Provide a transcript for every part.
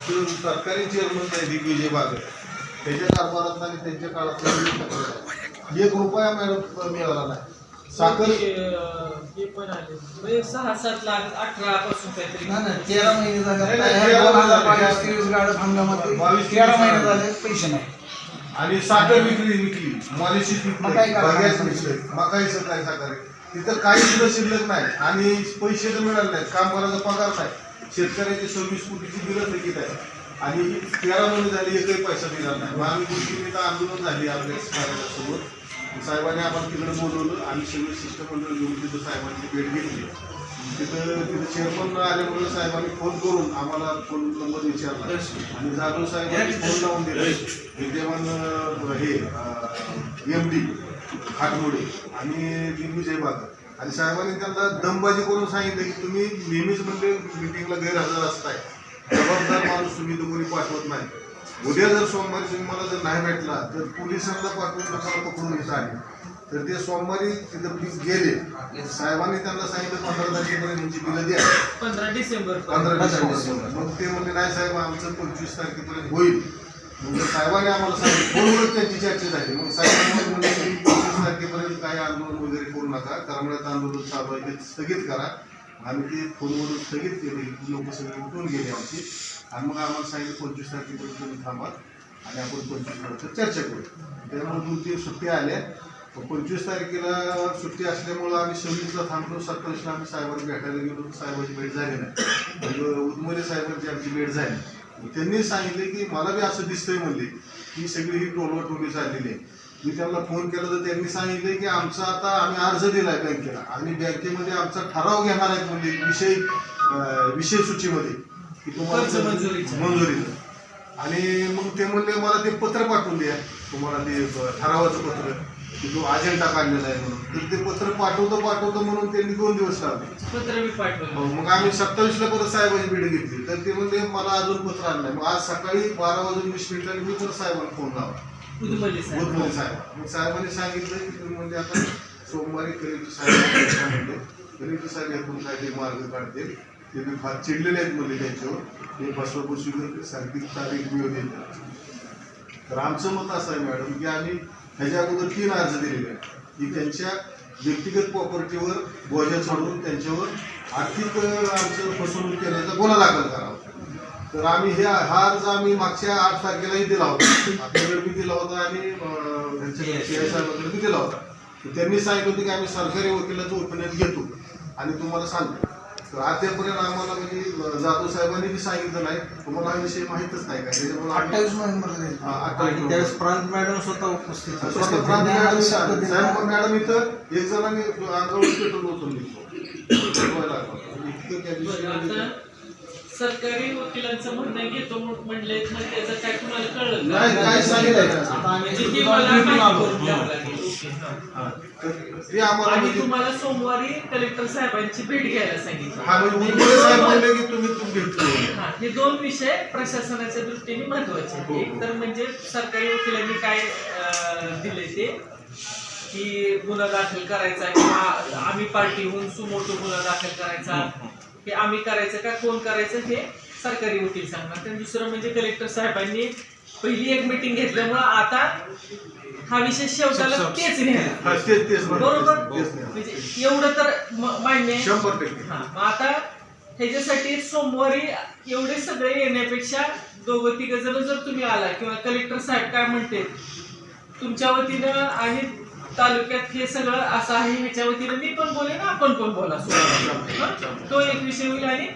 ते सरकारी चेअरमन आहे दिग्विजय बागल त्याच्या कारभारात आणि त्यांच्या काळात एक रुपया मॅडम मिळाला नाही. साखर पण आले म्हणजे सहा सात लाख अठरा पासून काहीतरी. तेरा महिने झाले. दोन हजार बावीस. तेवीस हंगामात बावीस, तेरा महिने झाले. पैसे नाही. आणि साखर विक्री विकली. विकलं मकाईचं काय साखर आहे. तिथं काही सुद्धा शिल्लक नाही. आणि पैसे तर मिळाले नाहीत. कामगाराचा पगार नाही. शेतकऱ्याची सव्वीस कोटीची बिलं थकीत आहे आणि तेरा महिने झाली एकही पैसा दिला नाही. मग आम्ही गोष्टी आंदोलन झाली आपल्या समाजासोबत साहेबांनी आम्हाला तिकडे बोलवलं आम्ही सगळे शिष्टमंडळ घेऊन तिथं साहेबांची भेट घेतली. तिथं तिथं चेअरमन आल्यामुळे साहेबांनी फोन करून आम्हाला फोन नंबर विचारला. आणि जाधव साहेबांनी फोन लावून दिला. विद्यमान हे एम डी खाटमोडे आणि दिग्विजय बागर आणि साहेबांनी त्यांना दमबाजी करून सांगितलं की तुम्ही नेहमीच म्हणजे मिटिंगला गैरहजर असताय. जबाबदार माणूस तुम्ही कोणी पाठवत नाही. उद्या जर सोमवारी तुम्ही मला जर नाही भेटला तर पोलिसांना पाठवून तुम्हाला पकडून येत आहे. तर ते सोमवारी तिथं गेले. साहेबांनी त्यांना सांगितलं पंधरा तारखेपर्यंत तुमची बिलं द्या. पंधरा डिसेंबर पंधरा डिसेंबर. मग ते म्हणले नाही साहेब आमचं पंचवीस तारखेपर्यंत होईल. मग साहेबांनी आम्हाला सांगितलं फोनवरच त्यांची चर्चा झाली. मग साहेबांनी म्हणले की पंचवीस तारखेपर्यंत काही आंदोलन नका. करमण्यात आंदोलन चालू आहे ते स्थगित करा. आम्ही ते फोनवरून स्थगित केले. लोक सगळे उठून गेले आमची. आणि मग आम्हाला सांगितलं पंचवीस तारखेपर्यंत तुम्ही थांबा. आणि आपण पंचवीस तारखेवर चर्चा करू. त्यामुळे दोन तीन सुट्ट्या आल्या. पंचवीस तारखेला सुट्टी असल्यामुळं आम्ही सव्वीसला थांबलो. सत्तावीसला आम्ही साहेबांना भेटायला गेलो. साहेबांची भेट झाली नाही. म्हणजे उदमोरे साहेबांची आमची भेट झाली. त्यांनी सांगितले की मला बी असं दिसतंय म्हणले. की सगळी ही टोलवा झालेली आहे. मी त्यांना फोन केला तर त्यांनी सांगितले की आमचा आता आम्ही अर्ज दिलाय बँकेला. आणि बँकेमध्ये आमचा ठराव घेणार आहेत म्हणजे विषय विषय सूचीमध्ये की मंजुरीचा. मंजुरीचं. आणि मग ते म्हणले मला ते पत्र पाठवून द्या. तुम्हाला ते ठरावाचं पत्र की तो अजेंडा काढलेला आहे म्हणून. तर ते पत्र पाठवतो पाठवतो म्हणून त्यांनी दोन दिवस लावले पत्र मी पाठवलं. हो, मग आम्ही सत्तावीसला परत साहेबांची भेट घेतली. तर ते म्हणले मला अजून पत्र आणलं मग आज सकाळी बारा वाजून वीस मिनिटांनी मी परत साहेबांना फोन लावला. साहेब साहेब मग साहेबांनी सांगितलं की तुम्ही म्हणजे आता सोमवारी कलेक्टर साहेब म्हणले कलेक्टर साहेब यातून काहीतरी मार्ग काढतील ते मी फार चिडलेले आहेत मुले त्यांच्यावर. ते बसवापशी सारखी तारीख मिळून देतात तर आमचं मत असं आहे मॅडम की आम्ही ह्याच्या अगोदर तीन अर्ज दिलेले आहेत. की त्यांच्या व्यक्तिगत प्रॉपर्टीवर बोजा चढवून त्यांच्यावर आर्थिक आमचं फसवणूक केल्याचा गुन्हा दाखल करावा. तर आम्ही हे हा अर्ज आम्ही मागच्या आठ तारखेलाही दिला होता. आपल्याकडे बी दिला होता आणि साहेबांकडे बी दिला होता. तर त्यांनी सांगितलं होतं की आम्ही सरकारी वकिलाचं ओपिनियन घेतो आणि तुम्हाला सांगतो. तर अद्यापर्यंत आम्हाला म्हणजे जाधव साहेबांनी बी सांगितलं नाही. तुम्हाला हा विषय माहीतच नाही का? त्याच्यामुळे अठ्ठावीस नोव्हेंबरला. हा, त्यावेळेस प्रांत मॅडम स्वतः उपस्थित होते. स्वतः प्रांत मॅडम इथं आले. साहेब मॅडम इथं एक जणांनी अंगावर पेट्रोल ओतून इतकं त्या सरकारी वकिलांचं म्हणणं घेतो म्हणले मग त्याचं काय कुणाला कळलं नाही काय सांगितलं म्हणजे आणि तुम्हाला सोमवारी कलेक्टर साहेबांची भेट घ्यायला सांगितलं. हा म्हणजे हा, हे दोन विषय प्रशासनाच्या दृष्टीने महत्त्वाचे. एक तर म्हणजे सरकारी वकिलांनी काय दिले ते? की गुन्हा दाखल करायचा किंवा आम्ही पार्टीहून सुमोटो गुन्हा दाखल करायचा. हे आम्ही करायचं का कोण करायचं हे सरकारी वकील सांगणार. आणि दुसरं म्हणजे कलेक्टर साहेबांनी पहिली एक मिटिंग घेतल्यामुळं आता हा विषय शेवटाला तेच नेला. बरोबर. म्हणजे एवढं तर मान्य आहे. हा, मग आता ह्याच्यासाठी सोमवारी एवढे सगळे येण्यापेक्षा दोघं तिघ जण जर तुम्ही आला किंवा कलेक्टर साहेब काय म्हणते तुमच्या वतीनं आणि तालुक्यात हे सगळं असं आहे ह्याच्या वतीनं मी पण बोलेन आपण पण बोला? तो एक विषय होईल आणि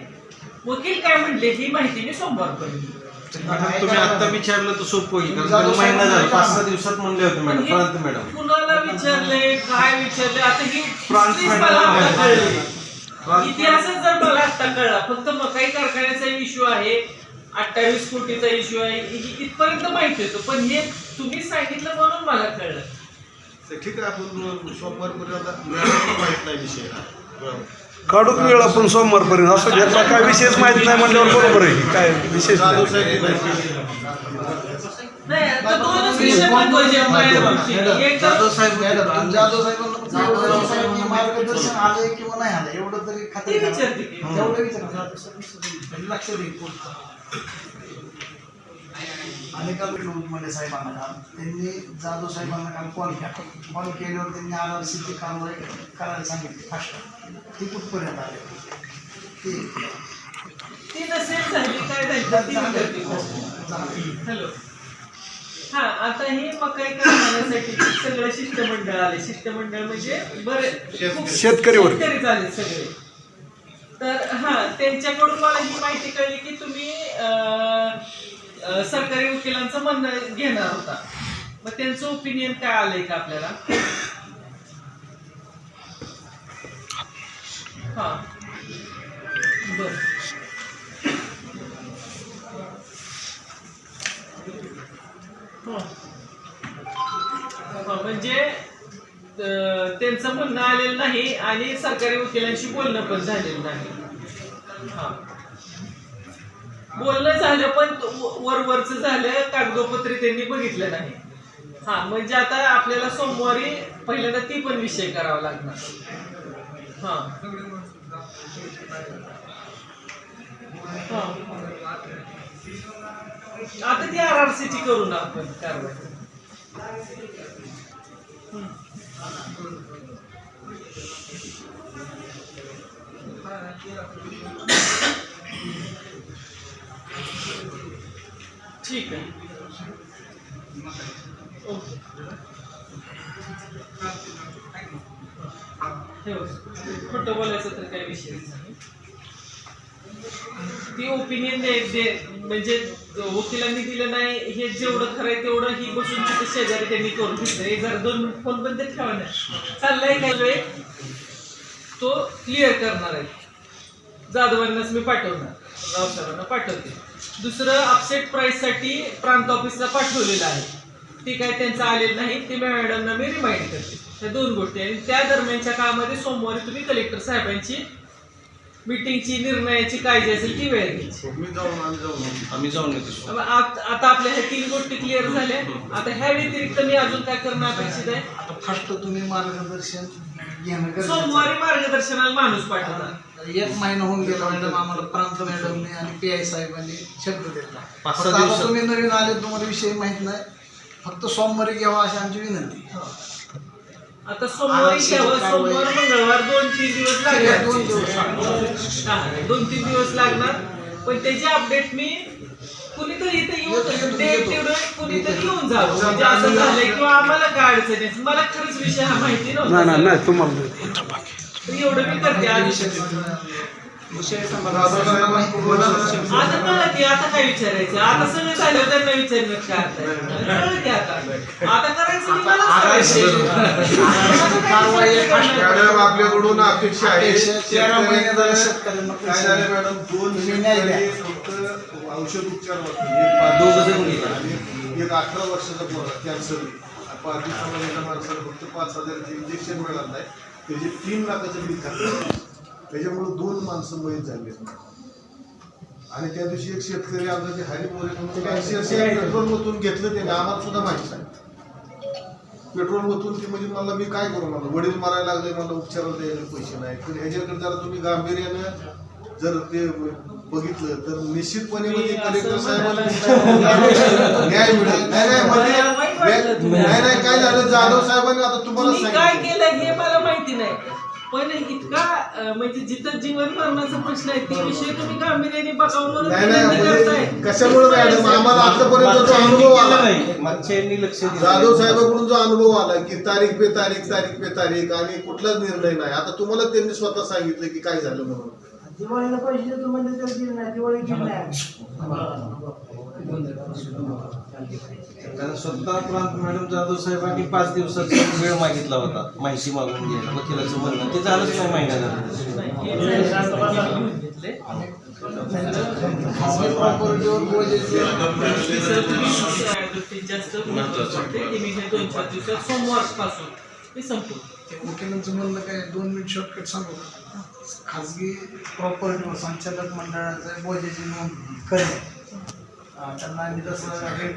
वकील काय म्हणले ही माहिती मी सोमवारपर्यंत तुम्ही आता विचारलं तर सोपं होईल कारण महिना झाला पाच सहा दिवसात म्हणले होते मॅडम प्रांत मॅडम. कुणाला विचारलंय काय विचारलंय आता ही प्रांत मॅडम इतिहासच जर मला आता कळला फक्त मकाई कारखान्याचा इश्यू आहे अठ्ठावीस कोटीचा इश्यू आहे इथपर्यंत माहिती होतं पण हे तुम्ही सांगितलं म्हणून मला कळलं. तर ठीक आहे आपण सोमवारपर्यंत माहीत नाही विषय. हा. बरोबर. काढूक वेळ आपण सोमवारपर्यंत असं ज्याचा काय विशेष माहीत नाही म्हणल्यावर बरोबर आहे. काय विशेष मार्गदर्शन आलंय किंवा नाही आलं एवढं तरी खात्री विचारा. लक्ष देईल आणि काल मुले साहेबांना. त्यांनी जाधव साहेबांना काल कॉल केला. कॉल केल्यावर त्यांनी आर आर सीची कारवाई करायला सांगितली. फास्ट. ती कुठपर्यंत आले? ती ती नसेल झाली. काय झाली? तर ती करते. हॅलो. हा आता हे मकाई करण्यासाठी सगळं शिष्टमंडळ आले. शिष्टमंडळ म्हणजे बरे शेतकरी आले सगळे. तर हा त्यांच्याकडून मला ही माहिती कळली की तुम्ही सरकारी वकिलांचं म्हणणं घेणार होता. मग त्यांचं ओपिनियन काय आलंय का आपल्याला? हा. बर. हो. म्हणजे त्यांचं म्हणणं आलेलं नाही आणि सरकारी वकिलांशी बोलणं पण झालेलं नाही. हा. बोलणं झालं पण वरवरच झालं कागदोपत्री त्यांनी बघितलं नाही. हा म्हणजे आता आपल्याला सोमवारी पहिल्यांदा ती पण विषय करावा लागणार. हा. हा. आता ती आर आर सी टी करू ना आपण कारवाई. ठीक आहे. ओके खोटं बोलायचं तर काही विषयच नाही. ती ओपिनियन दे म्हणजे वकिलांनी दिलं नाही हे जेवढं खरं आहे तेवढं ही बसून तिथे शेजारी त्यांनी करून घेतलं हे जर दोन फोन बंद ठेवा नाही चाललाय काय वेळ? तो क्लिअर करणार आहे. जाधवांनाच मी पाठवणार. रावसाहेबांना पाठवते. दुसरं अपसेट प्राईससाठी प्रांत ऑफिसला पाठवलेलं आहे. ते काय त्यांचं आलेलं नाही ते मॅडमना मी रिमाइंड करते. त्या दोन गोष्टी आणि त्या दरम्यानच्या काळामध्ये सोमवारी तुम्ही कलेक्टर साहेबांची मीटिंगची निर्णयाची काय जी असेल ती वेळ घ्यायची. मी जाऊन आम्ही जाऊन आम्ही जाऊन येतो आत- आता आपल्या ह्या तीन गोष्टी क्लिअर झाल्या. आता ह्या व्यतिरिक्त मी अजून काय करणं अपेक्षित आहे? आता तुम्ही मार्गदर्शन घेणं गरजेचं सोमवारी. मार्गदर्शनाला माणूस पाठवणार. एक महिना होऊन गेला मॅडम आम्हाला प्रांत मॅडमने आणि पी आय साहेबांनी शब्द दिला. पाच फक्त सहा आता दिवसात. तुम्ही नवीन आले तुम्हाला विषय माहीत नाही. फक्त सोमवारी घ्यावा अशी आमची विनंती. आता सोमवारी घ्यावं सोमवार मंगळवार दोन तीन दिवस लागणार. दोन दिवस हा, दोन तीन दिवस लागणार. पण त्याची अपडेट मी कुणीतरी इथे येतो, येऊन येतो. तेवढं कुणीतरी येऊन जावं. म्हणजे असं झालंय किंवा आम्हाला काय अडचण आहे? मला खरंच विषय हा माहिती नाही नाही नव्हता नाही तुम्हाला एवढं मी करते आता काय विचारायचं? आता सगळं झालं त्यांना विचारणं काय अर्थ आहे? कळलं की आता? आता करायचं मी मलाच करायचं. कारवाई आहे, फास्ट मॅडम आपल्याकडून अपेक्षा आहे. अपेक्षा तेरा महिने झाले शेतकऱ्यांना काय पैसे झालं मॅडम? दोन. शेतकरी फक्त औषध उपचार होते. एक पाच दोघं जण गेले. आणि एक अठरा वर्षाचा पोरा कॅन्सर माणसाला फक्त पाच हजारचे इंजेक्शन मिळालं नाही त्याचे तीन लाखाचं बिल खातं त्याच्यामुळे दोन माणसं मयत झाली आणि त्या दिवशी एक शेतकरी आमचा ते हरी मोरे पेट्रोल मधून घेतलं त्याने आम्हाला सुद्धा माहिती आहे पेट्रोल मधून ती म्हणजे मला मी काय करू मला वडील मारायला लागले मला उपचाराला द्यायला पैसे नाही. तर ह्याच्याकडे जरा तुम्ही गांभीर्यानं जर ते बघितलं तर निश्चितपणे म्हणजे कलेक्टर साहेबांना न्याय मिळेल. नाही नाही म्हणजे नाही नाही काय झालं? जाधव साहेबांनी आता तुम्हाला सांगितलं. माहिती नाही. पण इतका म्हणजे जिथं जीवन मरणाचा प्रश्न आहे ते विषय तुम्ही गांभीर्याने बघावं नाही नाही. म्हणजे कशामुळे मॅडम? आम्हाला आतापर्यंत जो अनुभव आला. मागच्या यांनी लक्ष दिलं जाधव साहेबांकडून जो अनुभव आला की तारीख पे तारीख तारीख पे तारीख आणि कुठलाच निर्णय नाही. आता तुम्हाला त्यांनी स्वतः सांगितलं की काय झालं म्हणून. दिवाळीला पैसे म्हणजे नाही दिवाळी नाही कारण स्वतः प्रांत मॅडम जाधव साहेबांनी पाच दिवसाचा वेळ मागितला होता. माहिती मागून घ्यायला. वकिलाचं म्हणणं ते झालंच नाही महिना झाला नाही, सोमवारपासून ते संपवतो वकिलांचं म्हणणं काय दोन मिनिट शॉर्टकट सांगू खाजगी प्रॉपर्टीवर संचालक मंडळाचं बोजेची नोंद करणे त्यांना हे,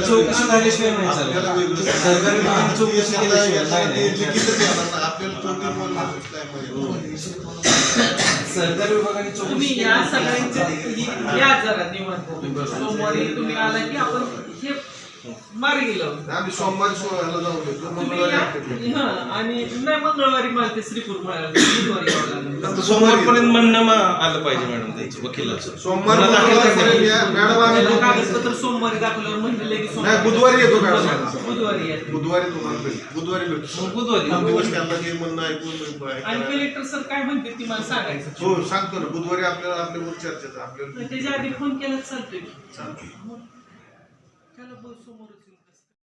चौकशी झाल्याशिवाय नाही वेगळं सरकारी विभागाने चौकशी या या जरा सोमवारी तुम्ही आला की आपण हे मार्गी लावू आम्ही सोमवारी सोहळ्याला जाऊन तुम्ही मंगळवारी आपल्याकडे. हा, आणि नाही मंगळवारी मला ते श्रीपूर मिळालं बुधवारी यावं लागलं. आता सोमवारपर्यंत म्हणणं मग आलं पाहिजे मॅडम त्यांचं वकिलाचं. सोमवार मला दाखल मंगळवार करण्यात पर्यंत या. मॅडम आम्ही त्याला दोन- कागदपत्र सोमवारी दाखवल्यावर म्हणले की नाही, बुधवारी येतो मॅडम. बुधवारी येतो. बुधवारी तुम्हाला भेट बुधवारी भेटतो. बुधवारी दोन दिवस त्यांना हे म्हणणं ऐकून आणि कलेक्टर सर काय म्हणते ती मला सांगायचं. हो सांगतो ना. बुधवारी आपल्याला आपल्यावर चर्चेचं आपल्याला त्याच्या आधी फोन केला चालतोय. की चालतंय. त्याला बोल समोरच येऊ.